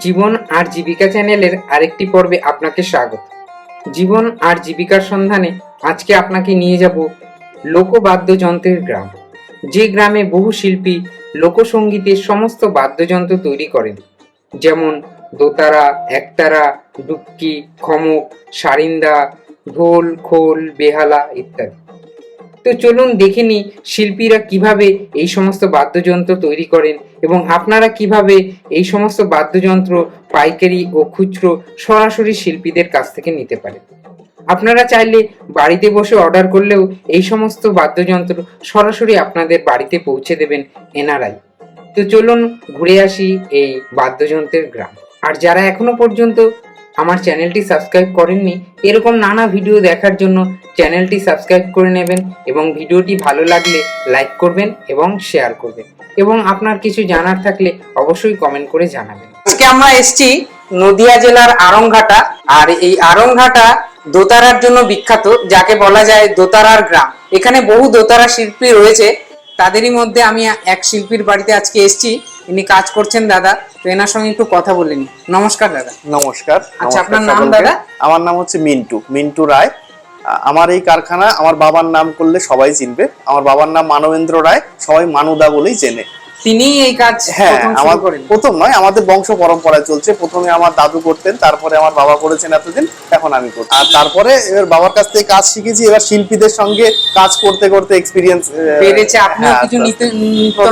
জীবন আর জীবিকা চ্যানেলের আরেকটি পর্বে আপনাকে স্বাগত। জীবন আর জীবিকার সন্ধানে আজকে আপনাকে নিয়ে যাব লোকবাদ্যযন্ত্রের গ্রাম। যে গ্রামে বহু শিল্পী লোকসঙ্গীতের সমস্ত বাদ্যযন্ত্র তৈরি করেন। যেমন দোতারা, একতারা, ডুবকি, খমক, সারিন্দা, ঢোল, খোল, বেহালা ইত্যাদি। তো চলুন দেখে নিই শিল্পীরা কীভাবে এই সমস্ত বাদ্যযন্ত্র তৈরি করেন এবং আপনারা কীভাবে এই সমস্ত বাদ্যযন্ত্র, পাইকারি ও খুচরো সরাসরি শিল্পীদের কাছ থেকে নিতে পারেন। আপনারা চাইলে বাড়িতে বসে অর্ডার করলেও এই সমস্ত বাদ্যযন্ত্র সরাসরি আপনাদের বাড়িতে পৌঁছে দেবেন এনআরআই। তো চলুন ঘুরে আসি এই বাদ্যযন্ত্রের গ্রাম। আর যারা এখনও পর্যন্ত আমার চ্যানেলটি সাবস্ক্রাইব করেননি, এরকম নানা ভিডিও দেখার জন্য চ্যানেলটি সাবস্ক্রাইব করে নেবেন এবং ভিডিওটি ভালো লাগলে লাইক করবেন এবং শেয়ার করবেন। এবং আপনার কিছু জানার থাকলে অবশ্যই কমেন্ট করে জানাবেন। আজকে আমরা এসেছি নদিয়া জেলার আরংঘাটা, আর এই আরংঘাটা দোতারার জন্য বিখ্যাত, যাকে বলা যায় দোতারার গ্রাম। এখানে বহু দোতারা শিল্পী রয়েছে, তাদেরই মধ্যে আমি এক শিল্পীর বাড়িতে আজকে এসেছি। ইনি কাজ করছেন দাদা। তো এনার সঙ্গে একটু কথা বলে নি। নমস্কার দাদা। নমস্কার আচ্ছা, আপনার নাম দাদা? আমার নাম হচ্ছে মিন্টু মিন্টু রায়। আমার এই কারখানা আমার বাবার নাম করলে সবাই চিনবে। আমার বাবার নাম মানবেন্দ্র রায় সবাই মানুদা বলেই চেনে। তিনি এই কাজ হ্যাঁ আমার করেন। প্রথম নয় আমাদের বংশ পরম্পরায় চলছে। প্রথমে আমার দাদু করতেন তারপরে আমার বাবা করেছেন এতদিন এখন আমি করছি। আর তারপরে এবার বাবার কাছ থেকে কাজ শিখেছি এবার শিল্পীদের সঙ্গে কাজ করতে করতে এক্সপিরিয়েন্স বেড়েছে। আপনিও কিছু নিত্য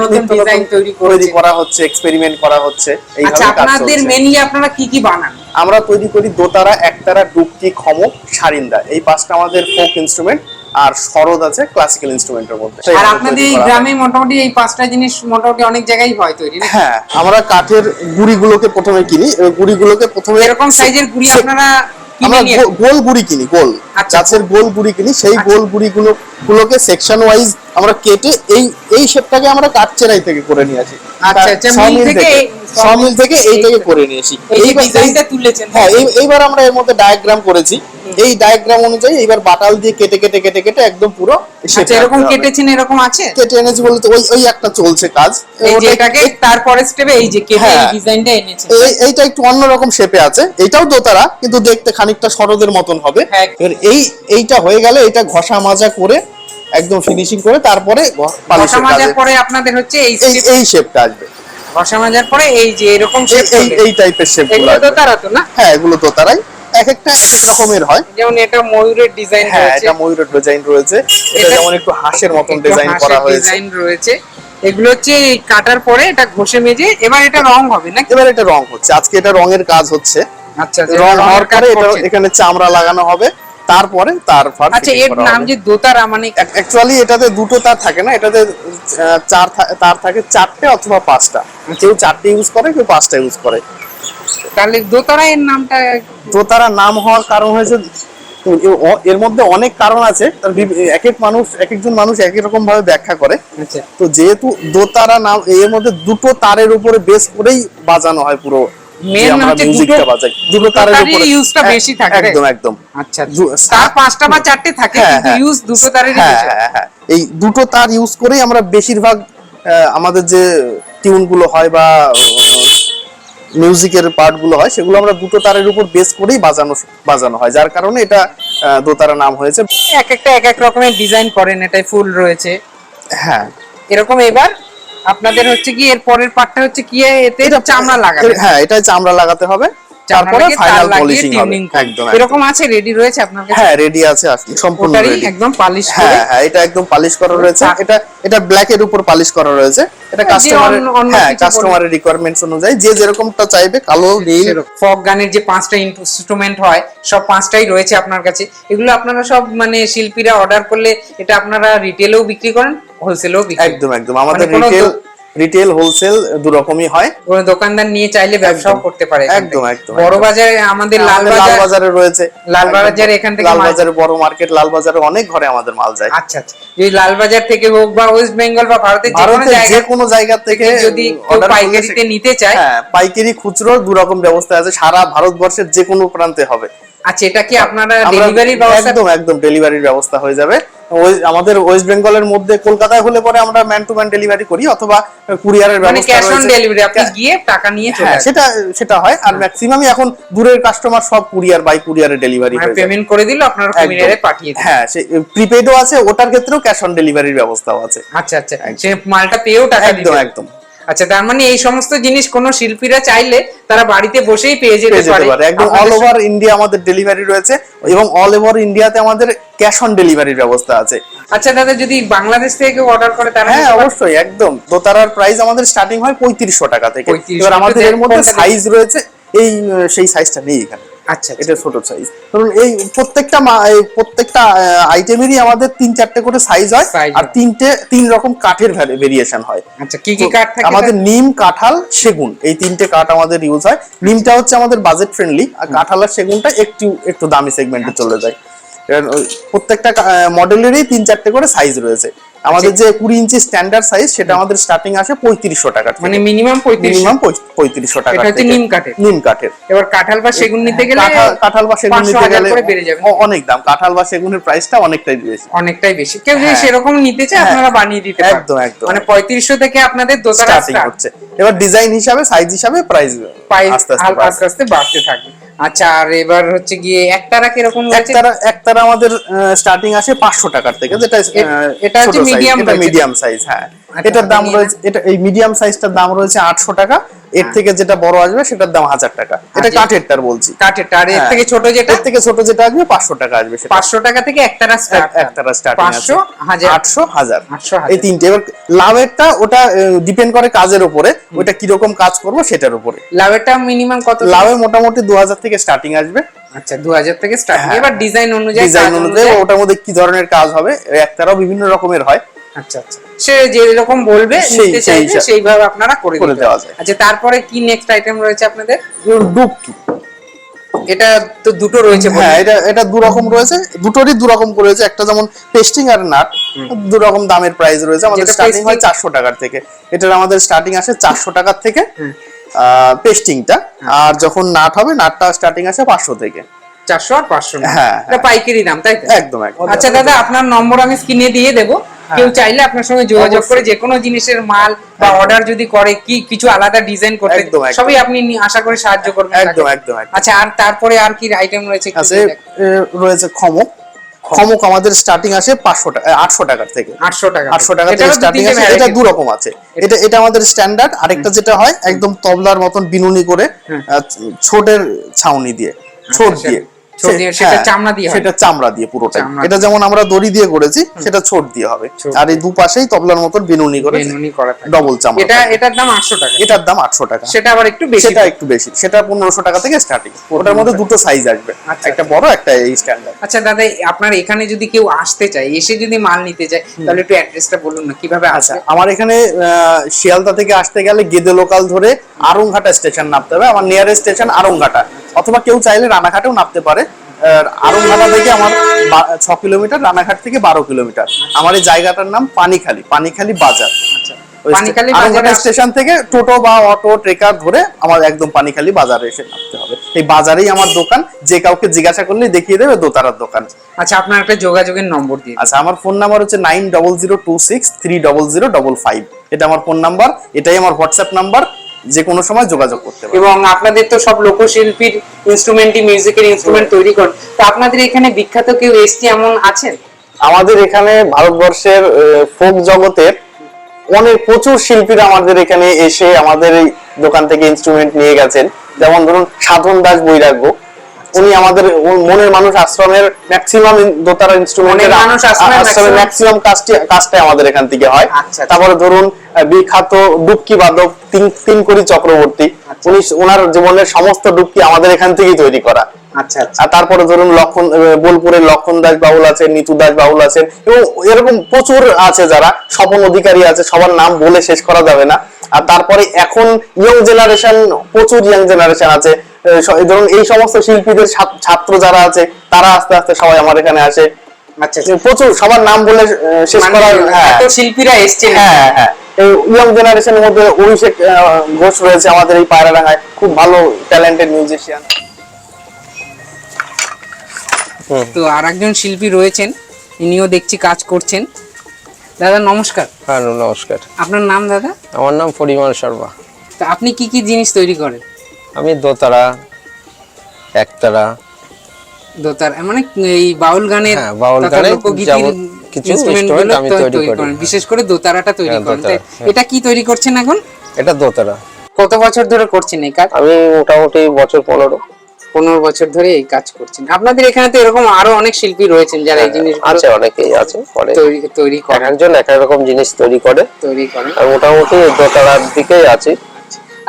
নতুন ডিজাইন তৈরি তৈরি করা হচ্ছে এক্সপেরিমেন্ট করা হচ্ছে আচ্ছা আপনাদের। মেনলি আপনারা কি কি বানান? আমরা তৈরি করি দোতারা একতারা ডুবকি খমক সারিন্দা। এই পাঁচটা আমাদের ফোক ইনস্ট্রুমেন্ট আর সরদ আছে ক্লাসিক্যাল ইনস্ট্রুমেন্টের মধ্যে। আর আপনাদের এই গ্রামে মোটামুটি এই পাঁচটা জিনিস মোটামুটি অনেক জায়গায় হয় তৈরি হ্যাঁ আমরা কাঠের গুড়িগুলোকে প্রথমে কিনি গুড়িগুলোকে প্রথমে এরকম সাইজের গুড়ি আপনারা আমরা গোল গুড়ি কিনি গোল। আচ্ছা। গাছের গোল গুড়ি কিনি সেই আচ্ছা। গোল গুড়িগুলো গুলোকে সেকশন ওয়াইজ আমরা কেটে এই এই শেপটাকে আমরা কাঠ চেরাই থেকে করে নিয়ে আসি। আচ্ছা, মিল সমিল থেকে থেকে এই- থেকে করে নিয়ে আসি। এই যে এইবার- তুলেছেন। হ্যাঁ এই এইবার আমরা এর মধ্যে ডায়াগ্রাম করেছি। এই ডায়াগ্রাম অনুযায়ী এইবার বাটাল দিয়ে কেটে কেটে কেটে কেটে একদম পুরো আচ্ছা এরকম কেটেছেন এরকম আছে? কেটে এনেছি বলতে ওই ওই একটা চলছে কাজ। এই যে এটাকে তারপরে স্টেপে এই যে কেটে এই হ্যাঁ। ডিজাইনটা এনেছেন এই এইটা একটু অন্যরকম শেপে আছে। এটাও দোতারা কিন্তু দেখতে খানিকটা সরদের মতন হবে। হ্যাঁ। এবার এই এইটা হয়ে গেলে এটা ঘষা মাজা করে একদম ফিনিশিং করে তারপরে ঘষা মাজার পরে আপনাদের হচ্ছে এই এই শেপটা আসবে। ঘষা মাজার পরে এই যে এরকম এই শেপ এই টাইপের শেপগুলো এগুলো তো তারা তো না? হ্যাঁ এগুলো দোতারাই। এক একটা এক এক রকমের হয়। যেমন এটা ময়ূরের ডিজাইন হ্যাঁ এটা ময়ূরের ডিজাইন রয়েছে। এটা যেমন একটু হাঁসের মতন ডিজাইন করা হয়েছে। ডিজাইন রয়েছে। এগুলো হচ্ছে এই কাটার পরে এটা ঘষে মেজে এবার এটা রং হবে না এবার এটা রং হচ্ছে। আজকে এটা রঙের কাজ হচ্ছে। আচ্ছা আচ্ছা, রং হওয়ার পরে এটা এখানে চামড়া লাগানো হবে। তারপরে তার ফার আচ্ছা এর নাম যে দোতারা মানে অ্যাকচুয়ালি এটাতে দুটো তার থাকে না। এটাতে চার তার থাকে চারটে অথবা পাঁচটা। কেউ চারটে ইউজ করে কেউ পাঁচটা ইউজ করে। তাহলে দোতারা এর নামটা তো তারা নাম হওয়ার কারণ হয়েছে এর মধ্যে অনেক কারণ আছে তার এক এক মানুষ এক একজন মানুষ এক এক রকম ভাবে ব্যাখ্যা করে। আচ্ছা। তো যেহেতু দোতারা নাম এর মধ্যে দুটো তারের উপরে বেস করেই বাজানো হয় পুরো দুটো- তারের উপরে। use বেশি থাকে, একদম একদম। আচ্ছা তার পাঁচটা বা চারটে থাকে হ্যাঁ, কিন্তু হ্যাঁ। ইউজ দুটো হ্যাঁ এই দুটো তার ইউজ করেই আমরা বেশিরভাগ আহ, আমাদের যে টিউনগুলো হয় বা মিউজিকের পার্টগুলো হয় সেগুলো আমরা দুটো তারের উপর বেস করেই বাজানো বাজানো হয়। যার কারণে এটা দোতারা নাম হয়েছে। এক একটা এক এক রকমের ডিজাইন করেন এটাই ফুল রয়েছে। হ্যাঁ। এরকম এবার আপনাদের হচ্ছে কি এর পরের পার্টটা হচ্ছে কি এতে চামড়া লাগাতে হ্যাঁ এটাই চামড়া লাগাতে হবে। তারপরে ফাইনাল পলিশিং হবে। একদম। এরকম আছে রেডি রয়েছে আপনার কাছে? হ্যাঁ রেডি আছে সম্পূর্ণ রেডি একদম পালিশ করে। হ্যাঁ হ্যাঁ এটা একদম পালিশ করা রয়েছে। এটা এটা ব্ল্যাক এর উপর পালিশ করা রয়েছে। এটা কাস্টমারের হ্যাঁ কাস্টমারের রিকোয়ারমেন্টস অনুযায়ী যে যেরকমটা চাইবে কালো নীল ফক গানের যে পাঁচটা ইনস্ট্রুমেন্ট হয় সব পাঁচটাই রয়েছে আপনার কাছে। এগুলো আপনারা সব মানে শিল্পীরা অর্ডার করলে এটা আপনারা রিটেলেও বিক্রি করেন হোলসেলেও বিক্রি একদম একদম। আমাদের মানে রিটেল দো- রিটেল হোলসেল দু রকমই হয়। কোনো দোকানদার নিয়ে চাইলে ব্যবসাও করতে পারে একদম। একদম, বড় বাজারে আমাদের লালবাজার লালবাজারে রয়েছে। লালবাজার এখান থেকে মাল- লালবাজারে বড় মার্কেট লালবাজারে অনেক ঘরে আমাদের মাল যায়। আচ্ছা আচ্ছা। যদি লালবাজার থেকে হোক বা ওয়েস্ট বেঙ্গল বা ভারতের যে কোনো ভারতের যে জায়গা কোনো জায়গা থেকে যদি পাইকারিতে নিতে চায় হ্যাঁ পাইকারি খুচরো দু রকম ব্যবস্থা আছে সারা ভারতবর্ষের যে কোনো প্রান্তে হবে। আচ্ছা এটা কি আপনারা আমরা ডেলিভারির ব্যবস্থা একদম একদম ডেলিভারির ব্যবস্থা হয়ে যাবে। আমাদের ওয়েস্ট বেঙ্গলের মধ্যে কলকাতায় হলে পরে আমরা ম্যান টু ম্যান ডেলিভারি করি অথবা কুরিয়ারের মানে ব্যবস্থা ক্যাশ অন ডেলিভারি আপনি গিয়ে টাকা নিয়ে চলে আসেন। সেটা সেটা হয়। আর ম্যাক্সিমামই এখন দূরের কাস্টমার সব কুরিয়ার বাই কুরিয়ারে ডেলিভারি হয় পেমেন্ট করে দিল আপনার। কুরিয়ারে পাঠিয়ে দেন হ্যাঁ সে প্রিপেডও আছে ওটার ক্ষেত্রেও ক্যাশ অন ডেলিভারির ব্যবস্থাও আছে। আচ্ছা আচ্ছা। সে মালটা পেয়েও টাকা একদম একদম। আচ্ছা তার মানে এই সমস্ত জিনিস কোন শিল্পীরা চাইলে তারা বাড়িতে বসেই পেয়ে যেতে পারে। একদম অল ওভার ইন্ডিয়া আমাদের ডেলিভারি রয়েছে এবং অল ওভার ইন্ডিয়াতে আমাদের ক্যাশ অন ডেলিভারির ব্যবস্থা আছে। আচ্ছা দাদা যদি বাংলাদেশ থেকে কেউ অর্ডার করে তারা হ্যাঁ অবশ্যই একদম। দোতারার প্রাইস আমাদের স্টার্টিং হয় পঁয়ত্রিশশো টাকা থেকে। এবার আমাদের এর মধ্যে সাইজ রয়েছে এই সেই সাইজটা নেই এখানে। আচ্ছা আচ্ছা। এটা ছোট সাইজ ধরুন এই প্রত্যেকটা প্রত্যেকটা আইটেমেরই আমাদের তিন চারটে করে সাইজ হয়। আর তিনটে তিন রকম কাঠের ভেরিয়েশন হয়। আচ্ছা কি কি কাঠ থাকে আমাদের নিম কাঁঠাল সেগুন এই তিনটে কাঠ আমাদের ইউজ হয়। নিমটা হচ্ছে আমাদের বাজেট ফ্রেন্ডলি আর কাঁঠাল আর সেগুনটা একটু একটু দামি সেগমেন্টে আচ্ছা, চলে যায়। এবার ওই প্রত্যেকটা মডেলেরই তিন চারটে করে সাইজ রয়েছে। আমাদের যে কুড়ি ইঞ্চি স্ট্যান্ডার্ড সাইজ সেটা আমাদের স্টার্টিং আসে পঁয়ত্রিশশো টাকা মানে মিনিমাম মিনিমাম পঁয়ত্রিশশো টাকা হচ্ছে নিম কাঠের। নিম কাঠের। এবার কাঁঠাল বা সেগুন নিতে গেলে কাঁঠাল বা সেগুন নিতে গেলে বেড়ে যাবে। অনেক দাম। কাঁঠাল বা সেগুনের প্রাইসটা অনেকটাই বেশি। অনেকটাই বেশি। কেউ যদি হ্যাঁ। সেরকম নিতে চায় হ্যাঁ। আপনারা বানিয়ে দিতে পারেন একদম, একদম। মানে পঁয়ত্রিশশো থেকে আপনাদের দোতলা স্টার্টিং হচ্ছে। এবার ডিজাইন হিসাবে সাইজ হিসাবে প্রাইস আস্তে আস্তে আস্তে বাড়তে থাকবে। আচ্ছা আর এবার হচ্ছে গিয়ে একতারা কীরকম একতারা একতারা আমাদের স্টার্টিং আসে পাঁচশো টাকার থেকে যেটা এটা হচ্ছে মিডিয়াম মিডিয়াম সাইজ হ্যাঁ। এটার দাম রয়েছে এটা এই মিডিয়াম সাইজটার দাম রয়েছে আটশো টাকা। এর থেকে যেটা বড় আসবে সেটার দাম হাজার টাকা। এটা আচ্ছা। কাঠেরটার বলছি। কাঠের আর এর হ্যাঁ। থেকে ছোট যেটা? এর থেকে ছোট যেটা আসবে পাঁচশো টাকা আসবে সেটা। পাঁচশো টাকা থেকে একতারা স্টার্ট এক- একতারা স্টার্টিং আছে। পাঁচশো হাজার। আটশো হাজার। এই তিনটে। এবার লাভেরটা ওটা ডিপেন্ড করে কাজের উপরে। ওটা কীরকম কাজ করব সেটার উপরে। লাভেরটা মিনিমাম কত লাভের মোটামুটি দু হাজার থেকে স্টার্টিং আসবে। আচ্ছা দু হাজার থেকে স্টার্ট হ্যাঁ। এবার ডিজাইন অনুযায়ী ডিজাইন অনুযায়ী অনুযায়ী- ওটার মধ্যে কি ধরনের কাজ হবে? একতারাও বিভিন্ন রকমের হয়। আচ্ছা আচ্ছা। সে যেরকম বলবে নিতে হিসাব- সেইভাবে আপনারা করে করে দিতে দেওয়া। যায়। আচ্ছা তারপরে কি নেক্সট আইটেম রয়েছে আপনাদের? ডুবকি এটা তো দুটো রয়েছে হ্যাঁ এটা এটা দু রকম রয়েছে দুটোরই দু রকম রয়েছে একটা যেমন পেস্টিং আর নাট দু রকম দামের প্রাইস রয়েছে। আমাদের স্টার্টিং হয় চারশো টাকার থেকে। এটার আমাদের স্টার্টিং আসে চারশো টাকার থেকে। পেস্টিংটা আর যখন নাট হবে নাটটা স্টার্টিং আসে পাঁচশো থেকে। চারশো আর পাঁচশো হ্যাঁ, এটা পাইকারি দাম তাই একদম একদম। আচ্ছা দাদা আপনার নম্বর আমি স্ক্রিনে দিয়ে দেবো। কেউ চাইলে আপনার সঙ্গে যোগাযোগ করে যে কোনো জিনিসের মাল বা অর্ডার যদি করে কি কিছু আলাদা ডিজাইন করতে। সবই আপনি আশা করে সাহায্য করবেন একদম একদম আচ্ছা আর তারপরে আর কি আইটেম রয়েছে আছে রয়েছে খমক খমক আমাদের স্টার্টিং আসে পাঁচশো টাকা আটশো টাকার থেকে। আটশো টাকা আটশো টাকা থেকে স্টার্টিং আছে। এটা। দু রকম আছে। এটা এটা আমাদের স্ট্যান্ডার্ড আরেকটা যেটা হয় একদম তবলার মতন বিনুনি করে ছোটের ছাউনি দিয়ে আচ্ছা, দিয়ে ছোট দিয়ে, সেটা হ্যাঁ, চামড়া দিয়ে? সেটা চামড়া দিয়ে পুরোটা এটা যেমন আমরা দড়ি দিয়ে করেছি সেটা ছোট দিয়ে হবে। আর এই দুপাশেই তবলার মতন বিনুনি করে বেনুনি করা ডবল চামড়া এটা এটার দাম আটশো টাকা। এটার দাম আটশো টাকা। সেটা আবার একটু বেশি। সেটা একটু বেশি। সেটা পনেরোশো টাকা থেকে স্টার্টিং ওটার মধ্যে দুটো সাইজ আসবে। আচ্ছা, একটা বড় একটা এই স্ট্যান্ডার্ড আচ্ছা দাদা আপনার এখানে যদি কেউ আসতে চায় এসে যদি মাল নিতে চায় তাহলে একটু অ্যাড্রেসটা বলুন না কীভাবে আচ্ছা আসবে? আমার এখানে শিয়ালদা থেকে আসতে গেলে গেদে লোকাল ধরে আরংঘাটা স্টেশন নামতে হবে। আমার নিয়ারেস্ট স্টেশন আরংঘাটা। অথবা কেউ চাইলে রানাঘাটেও নামতে পারে। আর আরংঘাটা থেকে আমার ছ কিলোমিটার রানাঘাট থেকে বারো কিলোমিটার। আমার এই জায়গাটার নাম পানিখালি পানিখালি বাজার। আচ্ছা স্টেশন থেকে টোটো বা অটো ট্রেকার ধরে আমার একদম পানিখালি বাজারে এসে নামতে হবে। এই বাজারেই আমার দোকান যে কাউকে জিজ্ঞাসা করলে দেখিয়ে দেবে দোতারার দোকান। আচ্ছা আপনার একটা যোগাযোগের নম্বর দিয়ে দিন। আচ্ছা আমার ফোন নাম্বার হচ্ছে nine double zero two six three double zero double five. এটা আমার ফোন নাম্বার এটাই আমার হোয়াটসঅ্যাপ নাম্বার। যে কোনো সময় যোগাযোগ করতে এবং আপনাদের তো সব লোকশিল্পীর ইনস্ট্রুমেন্টই মিউজিকের ইনস্ট্রুমেন্ট তৈরি করেন তো আপনাদের এখানে বিখ্যাত কেউ এসটি এমন আছেন? আমাদের এখানে ভারতবর্ষের ফোক জগতের অনেক প্রচুর শিল্পীরা আমাদের এখানে এসে আমাদের এই দোকান থেকে ইনস্ট্রুমেন্ট নিয়ে গেছেন। যেমন ধরুন সাধন দাস বৈরাগ্য। উনি আমাদের মনের মানুষ আশ্রমের ম্যাক্সিমাম দোতারা ইনস্ট্রুমেন্টের আশ্রমের ম্যাক্সিমাম কাজটি কাজটাই আমাদের এখান থেকে হয়। আচ্ছা, আচ্ছা। তারপরে ধরুন বিখ্যাত ডুবকি বাদক তিন তিন কোটি চক্রবর্তী। আচ্ছা। উনি ওনার জীবনের সমস্ত ডুবকি আমাদের এখান থেকেই তৈরি করা। আচ্ছা আচ্ছা। আর তারপরে ধরুন লক্ষণ বোলপুরের লক্ষণ দাস বাউল আছেন নিতু দাস বাউল আছেন এবং এরকম প্রচুর আছে যারা। স্বপন অধিকারী আছে সবার নাম বলে শেষ করা যাবে না। আর তারপরে এখন ইয়ং জেনারেশন প্রচুর ইয়ং জেনারেশন আছে। ধরুন এই সমস্ত শিল্পীদের ছাত্র যারা আছে তারা আস্তে আস্তে সবাই আমার এখানে আসে। আচ্ছা আচ্ছা। প্রচুর সবার নাম বলে শেষ মানে করা হ্যাঁ শিল্পীরা এসছেন। হ্যাঁ হ্যাঁ। ইয়ং জেনারেশনের মধ্যে অভিষেক ঘোষ রয়েছে আমাদের এই পায়রাডাঙ্গায়। খুব ভালো ট্যালেন্টেড মিউজিশিয়ান তো আর একজন শিল্পী রয়েছেন ইনিও দেখছি কাজ করছেন। দাদা নমস্কার। হ্যাঁ নমস্কার। আপনার নাম দাদা? আমার নাম পরিমল শর্মা। তো আপনি কি কি জিনিস তৈরি করেন? আমি দোতারা একতারা। দোতারা মানে এই বাউল গানের হ্যাঁ, বাউল গানের কিছু instrument আমি তৈরি করি। বিশেষ করে দোতারাটা তৈরি হ্যাঁ, করেন? হ্যাঁ। এটা কি তৈরি করছেন এখন? এটা দোতারা। কত বছর ধরে করছেন এই কাজ? আমি মোটামুটি বছর পনেরো। পনেরো বছর ধরে এই কাজ করছেন। আপনাদের এখানে তো এরকম আরও অনেক শিল্পী রয়েছেন যারা এই জিনিস হ্যাঁ, আছে অনেকেই আছে করে। তৈরি করেন। একজন এক রকম জিনিস তৈরি করে। তৈরি করেন। আর মোটামুটি দোতারার দিকেই আছি।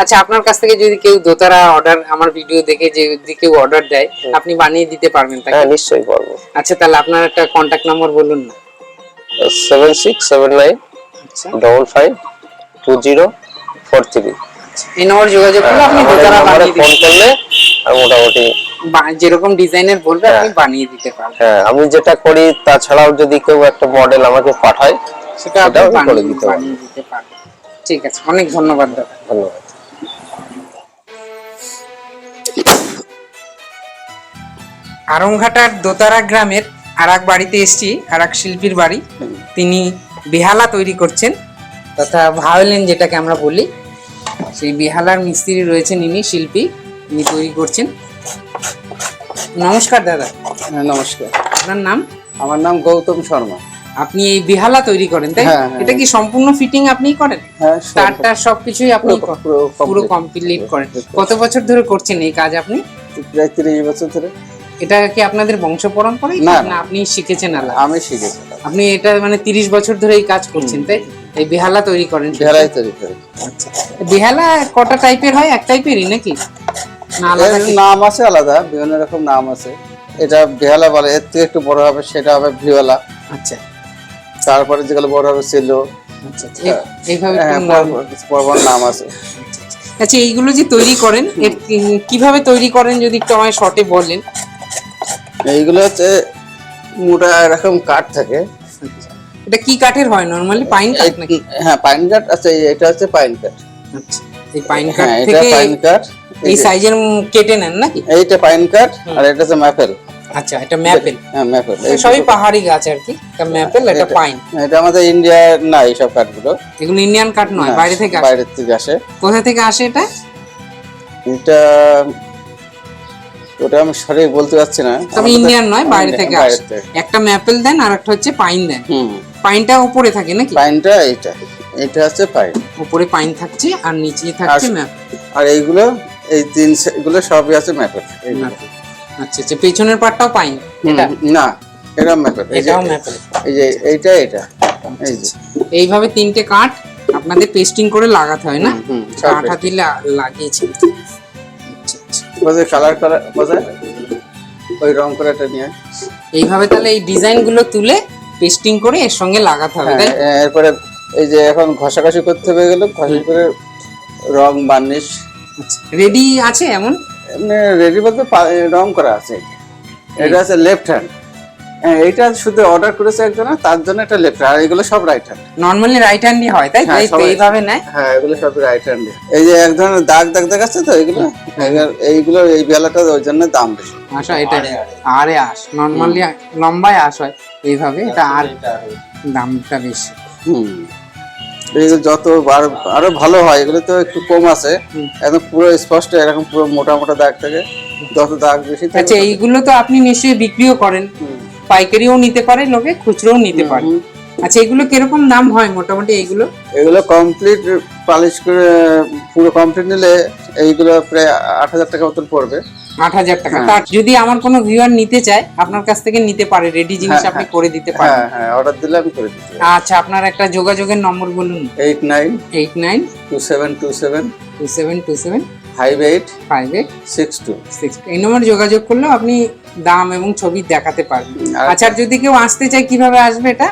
আচ্ছা আপনার কাছ থেকে যদি কেউ দোতারা অর্ডার আমার ভিডিও দেখে যে যদি কেউ অর্ডার দেয় আপনি বানিয়ে দিতে পারবেন তাকে? হ্যাঁ নিশ্চয়ই পারব। আচ্ছা তাহলে আপনার একটা কন্ট্যাক্ট নাম্বার বলুন না। Seven six seven nine double five two zero four three এই নম্বর যোগাযোগ করলে আপনি দোতারা বানিয়ে ফোন করলে আমি মোটামুটি যেরকম ডিজাইনের বলবে আপনি বানিয়ে দিতে পারবেন। হ্যাঁ আমি যেটা করি তাছাড়াও যদি কেউ একটা মডেল আমাকে পাঠায় সেটা আপনি। বানিয়ে দিতে পারবেন। ঠিক আছে অনেক ধন্যবাদ দাদা। ধন্যবাদ। আরংঘাটার দোতারা গ্রামের আর এক বাড়িতে এসছি আর এক শিল্পীর বাড়ি। তিনি বেহালা তৈরি করছেন তথা ভায়োলিন যেটাকে আমরা বলি। সেই বেহালার মিস্ত্রি রয়েছেন ইনি শিল্পী। ইনি তৈরি করছেন। নমস্কার দাদা। হ্যাঁ নমস্কার। আপনার নাম? আমার নাম গৌতম শর্মা। আপনি এই বেহালা তৈরি করেন তাই? হ্যাঁ, হ্যাঁ। এটা কি সম্পূর্ণ ফিটিং আপনিই করেন? তারটা সবকিছুই আপনি পুরো-। কমপ্লিট করেন। কত বছর ধরে করছেন এই কাজ আপনি? প্রায় তিরিশ বছর ধরে। এটা কি আপনাদের বংশ পরম্পরাই না, না। আপনি শিখেছেন আলাদা? আমি শিখেছি। আপনি এটা মানে তিরিশ বছর ধরে এই কাজ করছেন তাই? এই বেহালা তৈরি করেন বেহালাই তৈরি করি। আচ্ছা। বেহালা কটা টাইপের হয়? এক টাইপেরই নাকি? না আলাদা নাম আছে আলাদা বিভিন্ন রকম নাম আছে। এটা বেহালা বলে এর থেকে একটু বড় হবে সেটা হবে ভিওলা। আচ্ছা। তারপরে যেগুলো বড় হবে ছিল। এইভাবে নাম? আছে। আচ্ছা এইগুলো যে তৈরি করেন কীভাবে তৈরি করেন যদি একটু আমায় শর্টে বলেন? এইগুলো হচ্ছে মোটা এরকম কাঠ থাকে। এটা কি কাঠের হয়? নরমালি পাইন কাঠ নাকি? হ্যাঁ পাইন কাঠ আছে এই- এটা হচ্ছে পাইন কাঠ। আচ্ছা এই পাইন কাঠ হ্যাঁ এটা থেকে পাইন কাঠ। এই সাইজের কেটে নেন নাকি? এইটা পাইন কাঠ আর এটা হচ্ছে ম্যাপেল আচ্ছা এটা ম্যাপেল হ্যাঁ ম্যাপেল সবই পাহাড়ি গাছ আর কি। এটা ম্যাপেল এটা পাইন এটা আমাদের ইন্ডিয়ার না এই এইসব কাঠগুলো। এগুলো ইন্ডিয়ান কাঠ নয় বাইরে থেকে আসে। বাইরে থেকে আসে। কোথা থেকে আসে এটা? এটা ওটা আমি সঠিক বলতে পারছি না। তবে ইন্ডিয়ান নয় বাইরে থেকে আসে একটা ম্যাপেল দেন আর একটা হচ্ছে পাইন দেন। পাইনটা উপরে থাকে নাকি? পাইনটা এইটা এটা হচ্ছে পাইন। উপরে পাইন থাকছে আর নিচে থাকছে ম্যাপ। আর এইগুলো এই তিন এগুলো সবই আছে ম্যাপের। আচ্ছা আচ্ছা পেছনের পাটটাও পাইন? এটা? না এটা যে এটাও ম্যাপেল এই যে এইটা এটা এই যে। এইভাবে তিনটে কাঠ আপনাদের পেস্টিং করে লাগাতে হয় না? আঠা দিলে লাগিয়েছে। আচ্ছা, আচ্ছা। বোঝায় কালার করা বোঝায় ওই রং করে এটা নিয়ে এইভাবে তাহলে এই ডিজাইনগুলো তুলে পেস্টিং করে এর সঙ্গে লাগাতে হবে তাই হ্যাঁ, এরপরে এই যে এখন ঘষাঘষি করতে হবে গেলে ঘষাঘষি করে রং বার্নিশ। রেডি আছে এমন? রেডি বলতে রং করা আছে। এটা আছে লেফট হ্যান্ড হ্যাঁ এইটা শুধু অর্ডার করেছে একজন তার জন্য এটা লেফট আর এগুলো সব রাইট হ্যান্ড নর্মালি রাইট হ্যান্ডই হয় তাই তো? হ্যাঁ, এইভাবে নেয়? হ্যাঁ এগুলো সব রাইট হ্যান্ড এই যে এক ধরনের দাগ দাগ দেখাচ্ছে তো এগুলো? এগুলো- এইগুলো এই বেলাটা ওই জন্য দাম বেশি। আশা এটা আরে আস নর্মালি লম্বায় আস হয় এইভাবে এটা আর দামটা বেশি। হুম। এইগুলো যত আরও আরও ভালো হয় এগুলো তো একটু কম আছে। একদম পুরো স্পষ্ট এরকম পুরো মোটা মোটা দাগ থাকে। যত দাগ বেশি আচ্ছা এইগুলো তো আপনি নিশ্চয়ই বিক্রিও করেন। পাইকারিও নিতে পারে লোকে খুচরোও নিতে পারে। আচ্ছা এগুলো কীরকম দাম হয় মোটামুটি এগুলো? এগুলো কমপ্লিট পালিশ করে পুরো কমপ্লিট নিলে এইগুলো প্রায় আট হাজার টাকা মতন পড়বে। আট হাজার টাকা। হ্যাঁ। তার যদি আমার কোনো ভিউয়ার নিতে চায় আপনার কাছ থেকে নিতে পারে রেডি জিনিস হ্যাঁ, আপনি হ্যাঁ। করে দিতে পারেন। হ্যাঁ হ্যাঁ অর্ডার দিলে আমি করে দিতে আচ্ছা আপনার একটা যোগাযোগের নম্বর বলুন। Eight nine eight nine two seven two seven two seven two seven five eight five eight six two six এই নম্বরে যোগাযোগ করলেও আপনি দাম এবং ছবি দেখাতে পারবেন। আর- আচ্ছা যদি কেউ আসতে চায় কীভাবে আসবে এটা?